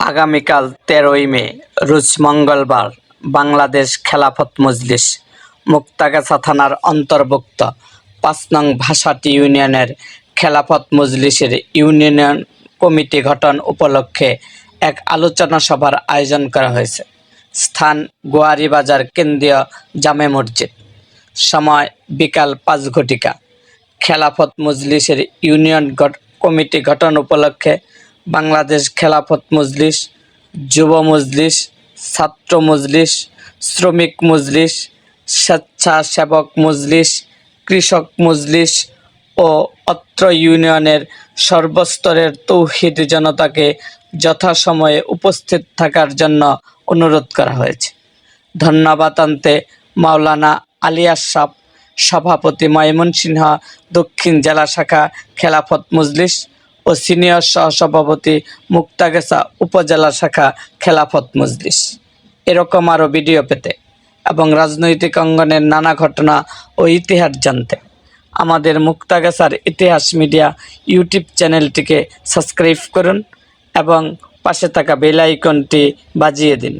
আগামীকাল তেরোই মে, রোজ মঙ্গলবার, বাংলাদেশ খেলাফত মজলিস, মুক্তাগাছা থানার অন্তর্ভুক্ত পাঁচ নং ভাষাটি ইউনিয়নের খেলাফত মজলিসের ইউনিয়ন কমিটি গঠন উপলক্ষে এক আলোচনা সভার আয়োজন করা হয়েছে। স্থান গোয়ারি বাজার কেন্দ্রীয় জামে মসজিদ। সময় বিকাল পাঁচ ঘটিকা। খেলাফত মজলিসের ইউনিয়ন কমিটি গঠন উপলক্ষে বাংলাদেশ খেলাফত মজলিস, যুব মজলিস, ছাত্র মজলিস, শ্রমিক মজলিস, স্বেচ্ছাসেবক মজলিস, কৃষক মজলিস ও অত্র ইউনিয়নের সর্বস্তরের তৌহিদ জনতাকে যথাসময়ে উপস্থিত থাকার জন্য অনুরোধ করা হয়েছে। ধন্যবাদ আনতে মাওলানা আলী আশরাফ, সভাপতি ময়মনসিংহ দক্ষিণ জেলা শাখা খেলাফত মজলিস ও সিনিয়র সহসভাপতি মুক্তাগেসা উপজেলা শাখা খেলাফত মজলিস। এরকম আরও ভিডিও পেতে এবং রাজনৈতিক অঙ্গনের নানা ঘটনা ও ইতিহাস জানতে। আমাদের মুক্তাগাছার ইতিহাস মিডিয়া ইউটিউব চ্যানেলটিকে সাবস্ক্রাইব করুন এবং পাশে থাকা বেল আইকনটি বাজিয়ে দিন।